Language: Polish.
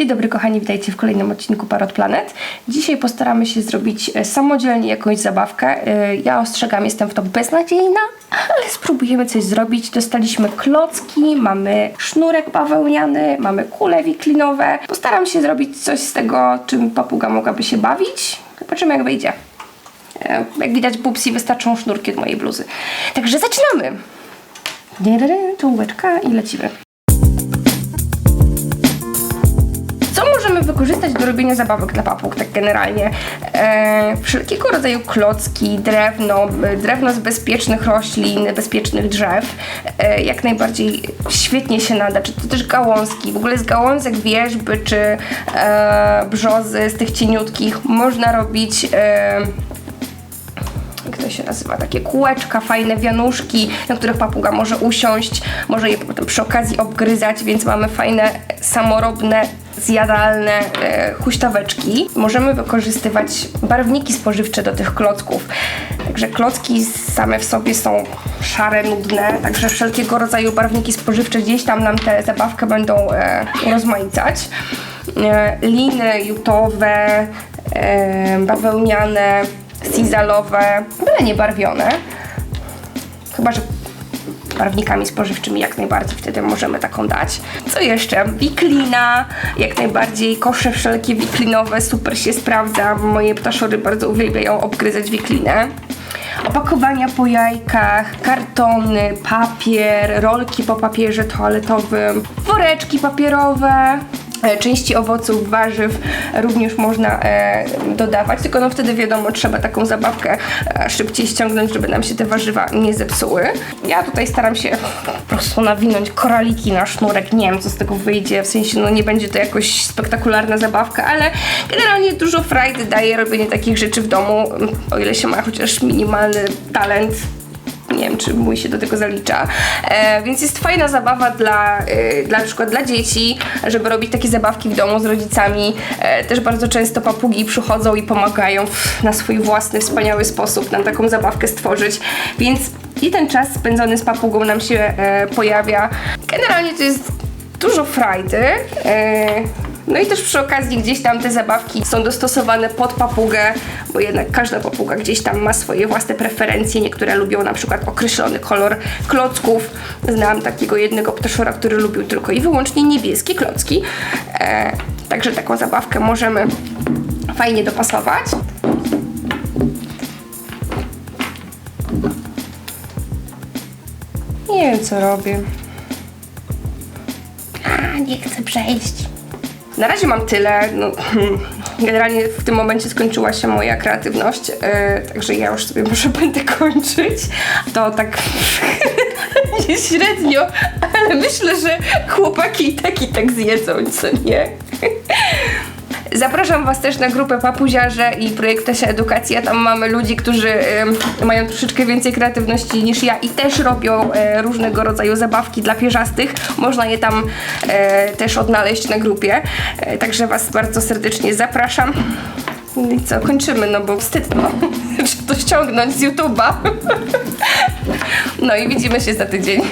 Dzień dobry kochani, witajcie w kolejnym odcinku Parot Planet. Dzisiaj postaramy się zrobić e, samodzielnie jakąś zabawkę. E, Ja ostrzegam, jestem w to beznadziejna, ale spróbujemy coś zrobić. Dostaliśmy klocki, mamy sznurek bawełniany, mamy kule wiklinowe. Postaram się zrobić coś z tego, czym papuga mogłaby się bawić. Zobaczymy jak wyjdzie. E, Jak widać, pupsi wystarczą sznurki od mojej bluzy. Także zaczynamy! Czołóweczka i lecimy. Wykorzystać do robienia zabawek dla papug, tak generalnie? E, wszelkiego rodzaju klocki, drewno, drewno z bezpiecznych roślin, bezpiecznych drzew, e, jak najbardziej świetnie się nada, czy to też gałązki, w ogóle z gałązek wierzby, czy e, brzozy, z tych cieniutkich można robić... E, jak to się nazywa, takie kółeczka, fajne wianuszki, na których papuga może usiąść, może je potem przy okazji obgryzać, więc mamy fajne, samorobne, zjadalne e, huśtaweczki. Możemy wykorzystywać barwniki spożywcze do tych klocków. Także klocki same w sobie są szare, nudne, także wszelkiego rodzaju barwniki spożywcze gdzieś tam nam tę zabawkę będą e, rozmaicać. E, liny jutowe, bawełniane, sizalowe, byle nie barwione. Chyba, że barwnikami spożywczymi jak najbardziej wtedy możemy taką dać. Co jeszcze? Wiklina, jak najbardziej kosze wszelkie wiklinowe, super się sprawdza. Moje ptaszory bardzo uwielbiają obgryzać wiklinę. Opakowania po jajkach, kartony, papier, rolki po papierze toaletowym, woreczki papierowe, części owoców, warzyw również można e, dodawać, tylko no wtedy wiadomo, trzeba taką zabawkę e, szybciej ściągnąć, żeby nam się te warzywa nie zepsuły. Ja tutaj staram się po prostu nawinąć koraliki na sznurek, nie wiem co z tego wyjdzie, w sensie no nie będzie to jakoś spektakularna zabawka, ale generalnie dużo frajdy daje robienie takich rzeczy w domu, o ile się ma chociaż minimalny talent nie wiem, czy mój się do tego zalicza. E, więc jest fajna zabawa dla, e, dla na przykład dla dzieci, żeby robić takie zabawki w domu z rodzicami. E, też bardzo często papugi przychodzą i pomagają w, na swój własny, wspaniały sposób nam taką zabawkę stworzyć. Więc i ten czas spędzony z papugą nam się e, pojawia. Generalnie to jest dużo frajdy. E, no i też przy okazji gdzieś tam te zabawki są dostosowane pod papugę, bo jednak każda papuga gdzieś tam ma swoje własne preferencje. Niektóre lubią na przykład określony kolor klocków. Znałam takiego jednego ptaszora, który lubił tylko i wyłącznie niebieskie klocki. E, także taką zabawkę możemy fajnie dopasować. Nie wiem co robię. A, nie chcę przejść. Na razie mam tyle. No, generalnie w tym momencie skończyła się moja kreatywność, e, także ja już sobie może będę kończyć. To tak nie średnio, ale myślę, że chłopaki i tak i tak zjedzą, co nie? Zapraszam Was też na grupę Papuziarze i projekt Tasia Edukacja. Tam mamy ludzi, którzy em, mają troszeczkę więcej kreatywności niż ja i też robią e, różnego rodzaju zabawki dla pierzastych. Można je tam e, też odnaleźć na grupie. E, także Was bardzo serdecznie zapraszam. No I co, kończymy, no bo wstyd, no. Trzeba to ściągnąć z YouTube'a. No i widzimy się za tydzień.